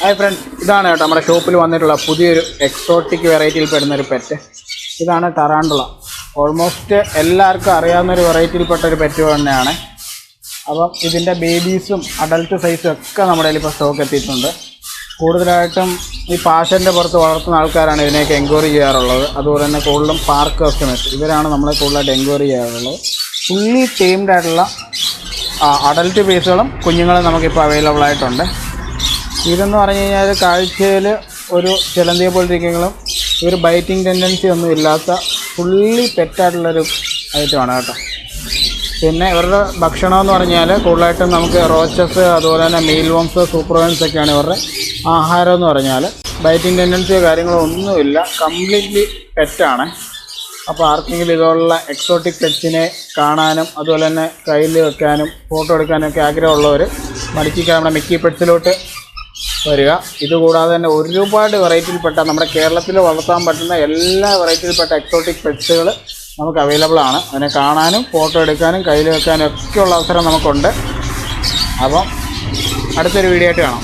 Hi friends ഇതാണ് കേട്ടോ നമ്മുടെ ഷോപ്പിൽ വന്നിട്ടുള്ള പുതിയൊരു എക്സോട്ടിക് വെറൈറ്റിയിൽ പെടുന്ന ഒരു പെറ്റ് ഇതാണ് ടറാണ്ടുള ഓൾമോസ്റ്റ് എല്ലാവർക്കും അറിയാവുന്ന ഒരു വെറൈറ്റിയിൽപ്പെട്ട ഒരു പെറ്റ് തന്നെയാണ്. അപ്പം ഇതിന്റെ ബേബീസും അഡൽട്ട് സൈസും ഒക്കെ നമ്മുടെ ഇപ്പോൾ സ്റ്റോക്ക് എത്തിയിട്ടുണ്ട്. കൂടുതലായിട്ടും ഈ പാഷന്റെ പുറത്ത് വളർത്തുന്ന ആൾക്കാരാണ് ഇതിനെയൊക്കെ എൻക്വയറി ചെയ്യാറുള്ളത്. അതുപോലെ തന്നെ കൂടുതലും പാർക്ക് കസ്റ്റമേഴ്സ് ഇവരാണ് നമ്മളെ കൂടുതലായിട്ട് എൻക്വയറി ചെയ്യാറുള്ളത്. ഫുള്ളി ടീംഡ് ആയിട്ടുള്ള അഡൽട്ട് പീസുകളും കുഞ്ഞുങ്ങളും നമുക്കിപ്പോൾ അവൈലബിൾ ആയിട്ടുണ്ട്. ഇതെന്ന് പറഞ്ഞു കഴിഞ്ഞാൽ കാഴ്ചയിൽ ഒരു ചിലന്തിയെ പോലിരിക്കെങ്കിലും ഒരു ബൈറ്റിംഗ് ടെൻഡൻസി ഒന്നും ഇല്ലാത്ത ഫുള്ളി പെറ്റായിട്ടുള്ളൊരു ഐറ്റമാണ് കേട്ടോ. പിന്നെ ഇവരുടെ ഭക്ഷണം എന്ന് പറഞ്ഞാൽ കൂടുതലായിട്ടും നമുക്ക് റോച്ചസ് അതുപോലെ തന്നെ മീൽ വോംസ് സൂപ്പർവൻസ് ഒക്കെയാണ് ഇവരുടെ ആഹാരം എന്ന് പറഞ്ഞാൽ ബൈറ്റിംഗ് ടെൻഡൻസിയോ കാര്യങ്ങളോ ഒന്നുമില്ല. കംപ്ലീറ്റ്ലി പെറ്റാണ്. അപ്പോൾ ആർക്കെങ്കിലും ഇതുപോലുള്ള എക്സോട്ടിക് പെറ്റ്സിനെ കാണാനും അതുപോലെ തന്നെ കയ്യിൽ വെക്കാനും ഫോട്ടോ എടുക്കാനും ഒക്കെ ആഗ്രഹമുള്ളവർ മടിക്കാൻ നമ്മുടെ മിക്കി പെറ്റ്സിലോട്ട് വരിക. ഇതുകൂടാതെ തന്നെ ഒരുപാട് വെറൈറ്റിയിൽപ്പെട്ട നമ്മുടെ കേരളത്തിൽ വളർത്താൻ പറ്റുന്ന എല്ലാ വെറൈറ്റിയിൽപ്പെട്ട എക്സോട്ടിക് പെറ്റ്സുകൾ നമുക്ക് അവൈലബിൾ ആണ്. അതിനെ കാണാനും ഫോട്ടോ എടുക്കാനും കയ്യിൽ വെക്കാനും ഒക്കെയുള്ള അവസരം നമുക്കുണ്ട്. അപ്പം അടുത്തൊരു വീഡിയോ ആയിട്ട് കാണാം.